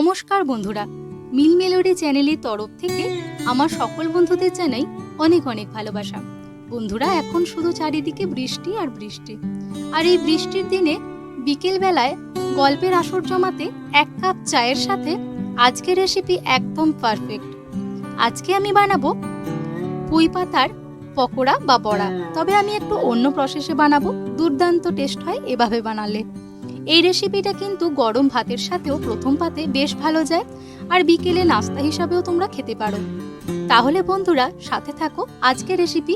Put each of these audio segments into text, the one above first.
নমস্কার বন্ধুরা, মিল মেলোডি চ্যানেলের তরফ থেকে আমার সকল বন্ধুদের জানাই অনেক অনেক ভালোবাসা। বন্ধুরা, এখন শুধু চারিদিকে বৃষ্টি আর বৃষ্টি। আর এই বৃষ্টির দিনে বিকেল বেলায় গল্পের আসর জমাতে এক কাপ চায়ের সাথে আজকের রেসিপি একদম পারফেক্ট আজকে আমি বানাবো পুঁই পাতার পকোড়া বা বড়া। তবে আমি একটু অন্য প্রসেসে বানাবো। দুর্দান্ত টেস্ট হয় এভাবে বানালে। এই রেসিপিটা কিন্তু গরম ভাতের সাথেও প্রথম পাতে বেশ ভালো যায়, আর বিকেলে নাস্তা হিসাবেও তোমরা খেতে পারো। তাহলে বন্ধুরা, সাথে থাকো আজকে রেসিপি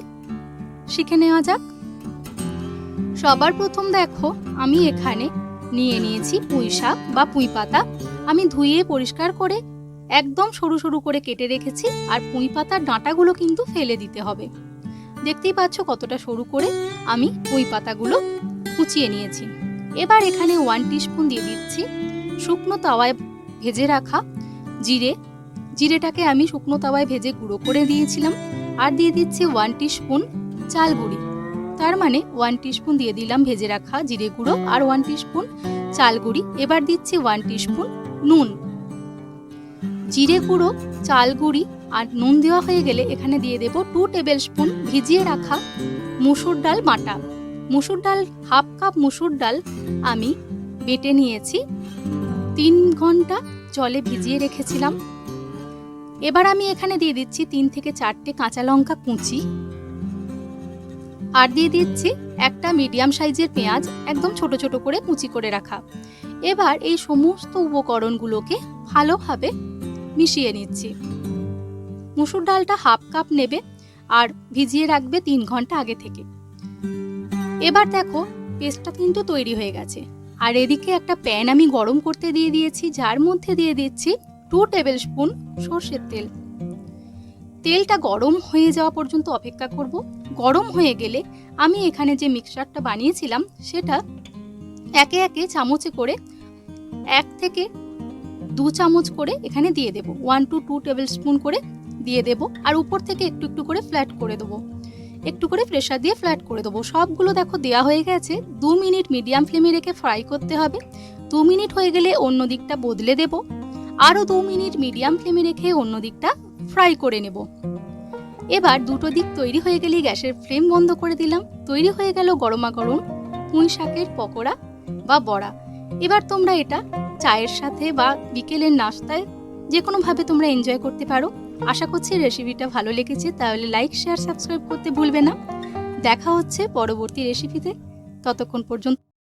শিখে নেওয়া যাক। সবার প্রথম দেখো, আমি এখানে নিয়ে নিয়েছি পুঁই শাক বা পুঁই পাতা। আমি ধুয়ে পরিষ্কার করে একদম সরু সরু করে কেটে রেখেছি, আর পুঁই পাতার ডাঁটাগুলো কিন্তু ফেলে দিতে হবে। দেখতেই পাচ্ছ কতটা সরু করে আমি পুঁই পাতাগুলো কুচিয়ে নিয়েছি। এবার এখানে ওয়ান টিস্পুন দিয়ে দিচ্ছি শুকনো তাওয়ায় ভেজে রাখা জিরে। জিরেটাকে আমি শুকনো তাওয়ায় ভেজে গুঁড়ো করে দিয়েছিলাম। আর দিয়ে দিচ্ছি ওয়ান টিস্পুন চাল গুঁড়ি। তার মানে ওয়ান টিস্পুন দিয়ে দিলাম ভেজে রাখা জিরে গুঁড়ো আর ওয়ান টিস্পুন চাল গুঁড়ি। এবার দিচ্ছি ওয়ান টিস্পুন নুন। জিরে গুঁড়ো, চাল গুঁড়ি আর নুন দেওয়া হয়ে গেলে এখানে দিয়ে দেব টু টেবিল স্পুন ভিজিয়ে রাখা মুসুর ডাল বাটা। মুসুর ডাল, হাফ কাপ মুসুর ডাল আমি বেটে নিয়েছি। তিন ঘণ্টা জলে ভিজিয়ে রেখেছিলাম। এবার আমি এখানে দিয়ে দিচ্ছি তিন থেকে চারটে কাঁচা লঙ্কা কুচি। আর দিয়ে দিচ্ছি একটা মিডিয়াম সাইজের পেঁয়াজ একদম ছোট ছোট করে কুচি করে রাখা। এবার এই সমস্ত উপকরণগুলোকে ভালোভাবে মিশিয়ে নিচ্ছি। মুসুর ডালটা হাফ কাপ নেবে আর ভিজিয়ে রাখবে তিন ঘণ্টা আগে থেকে। এবার দেখো, পেস্টটা কিন্তু তৈরি হয়ে গেছে। আর এদিকে একটা প্যান আমি গরম করতে দিয়ে দিয়েছি, যার মধ্যে দিয়ে দিচ্ছি টু টেবিল স্পুন সর্ষের তেল। তেলটা গরম হয়ে যাওয়া পর্যন্ত অপেক্ষা করব। গরম হয়ে গেলে আমি এখানে যে মিক্সারটা বানিয়েছিলাম, সেটা একে একে চামচে করে এক থেকে দু চামচ করে এখানে দিয়ে দেব। One two two tablespoon করে দিয়ে দেব। আর উপর থেকে একটু একটু করে ফ্ল্যাট করে দেবো। একটু করে প্রেশার দিয়ে ফ্ল্যাট করে দেবো। সবগুলো দেখো দেওয়া হয়ে গেছে। দু মিনিট মিডিয়াম ফ্লেমে রেখে ফ্রাই করতে হবে। দু মিনিট হয়ে গেলে অন্য দিকটা বদলে দেব। আরও দু মিনিট মিডিয়াম ফ্লেমে রেখে অন্য দিকটা ফ্রাই করে নেব। এবার দুটো দিক তৈরি হয়ে গেলেই গ্যাসের ফ্লেম বন্ধ করে দিলাম। তৈরি হয়ে গেল গরমা গরম পুঁই শাকের পকোড়া বা বড়া। এবার তোমরা এটা চায়ের সাথে বা বিকেলের নাস্তায় যে কোনোভাবে তোমরা এনজয় করতে পারো। আশা করছি রেসিপিটা ভালো লেগেছে, তাহলে লাইক শেয়ার সাবস্ক্রাইব করতে ভুলবে না। দেখা হচ্ছে পরবর্তী রেসিপিতে ততক্ষণ পর্যন্ত